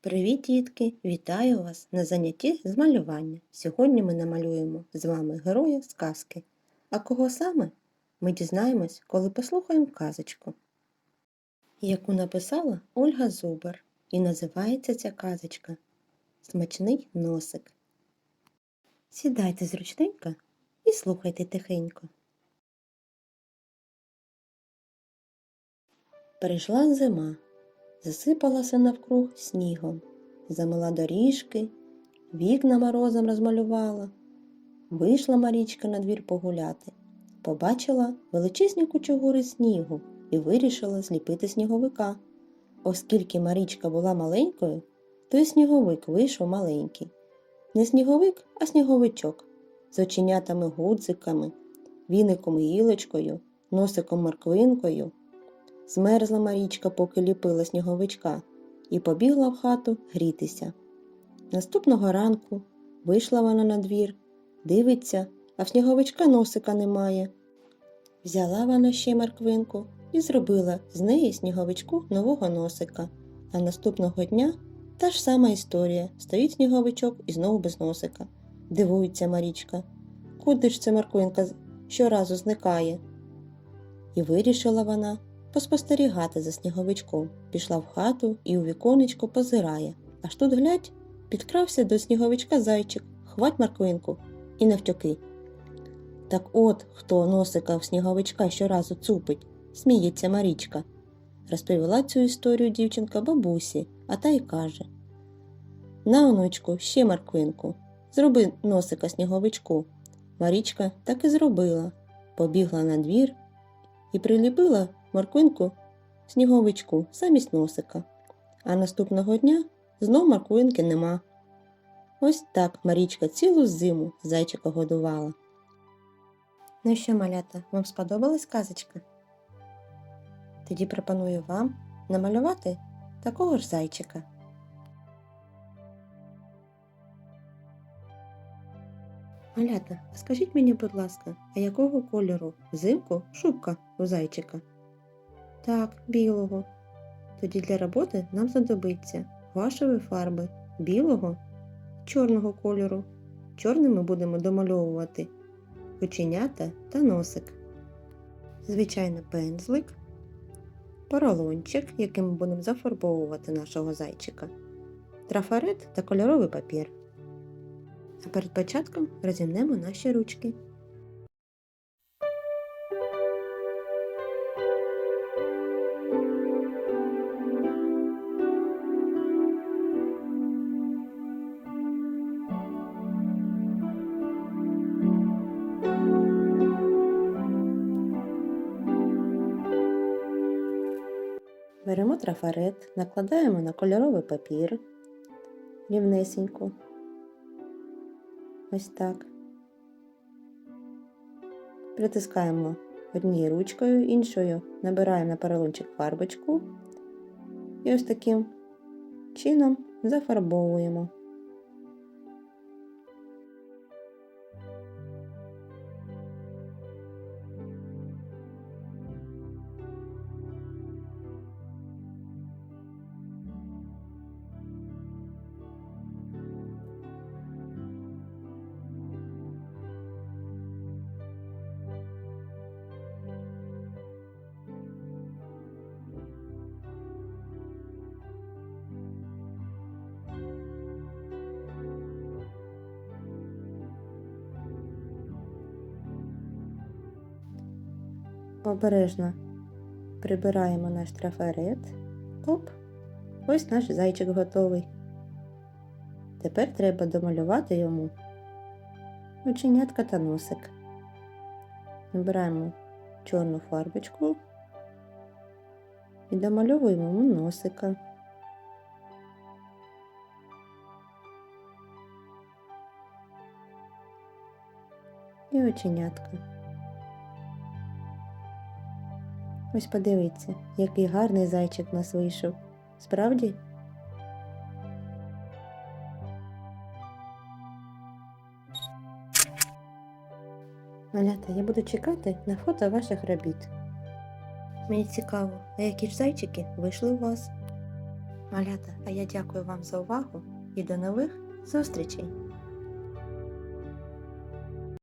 Привіт, дітки! Вітаю вас на занятті з малювання. Сьогодні ми намалюємо з вами героя сказки. А кого саме? Ми дізнаємось, коли послухаємо казочку, яку написала Ольга Зубар. І називається ця казочка Смачний носик. Сідайте зручненько і слухайте тихенько. Прийшла зима засипалася навкруг снігом, замила доріжки, вікна морозом розмалювала. Вийшла Марічка на двір погуляти, побачила величезні кучугури снігу і вирішила зліпити сніговика. Оскільки Марічка була маленькою, то й сніговик вийшов маленький. Не сніговик, а сніговичок з оченятами гудзиками, віником гілочкою, носиком морквинкою. Змерзла Марічка, поки ліпила сніговичка, і побігла в хату грітися. Наступного ранку вийшла вона на двір, дивиться, а в сніговичка носика немає. Взяла вона ще морквинку і зробила з неї сніговичку нового носика. А наступного дня та ж сама історія стоїть сніговичок і знову без носика. Дивується Марічка. Куди ж це морквинка щоразу зникає? І вирішила вона поспостерігати за сніговичком, пішла в хату і у віконечко позирає. Аж тут глядь, підкрався до сніговичка зайчик, хвать морквинку і навтьоки. Так от хто носика в сніговичка щоразу цупить, сміється Марічка. Розповіла цю історію дівчинка бабусі, а та й каже На, онучку, ще морквинку, зроби носика сніговичку. Марічка так і зробила, побігла на двір і приліпила морквинку сніговичку замість носика. А наступного дня знов морквинки нема. Ось так Марічка цілу зиму зайчика годувала. Ну що, малята, вам сподобалась казочка? Тоді пропоную вам намалювати такого ж зайчика. Малята, а скажіть мені, будь ласка, а якого кольору взимку шубка у зайчика? Так, білого. Тоді для роботи нам знадобиться гуашеві фарби білого чорного кольору. Чорним ми будемо домальовувати оченята та носик. Звичайно, пензлик, поролончик, яким ми будемо зафарбовувати нашого зайчика, трафарет та кольоровий папір. А перед початком розімнемо наші ручки. Беремо трафарет, накладаємо на кольоровий папір рівнесенько. Ось так. Притискаємо однією ручкою, іншою набираємо на поролончик фарбочку і ось таким чином зафарбовуємо. Обережно прибираємо наш трафарет. Оп, ось наш зайчик готовий. Тепер треба домалювати йому оченятка та носик. Набираємо чорну фарбочку і домальовуємо йому носика. І оченятка. Ось подивіться, який гарний зайчик у нас вийшов. Справді? Малята, я буду чекати на фото ваших робіт. Мені цікаво, а які ж зайчики вийшли у вас? Малята, а я дякую вам за увагу і до нових зустрічей!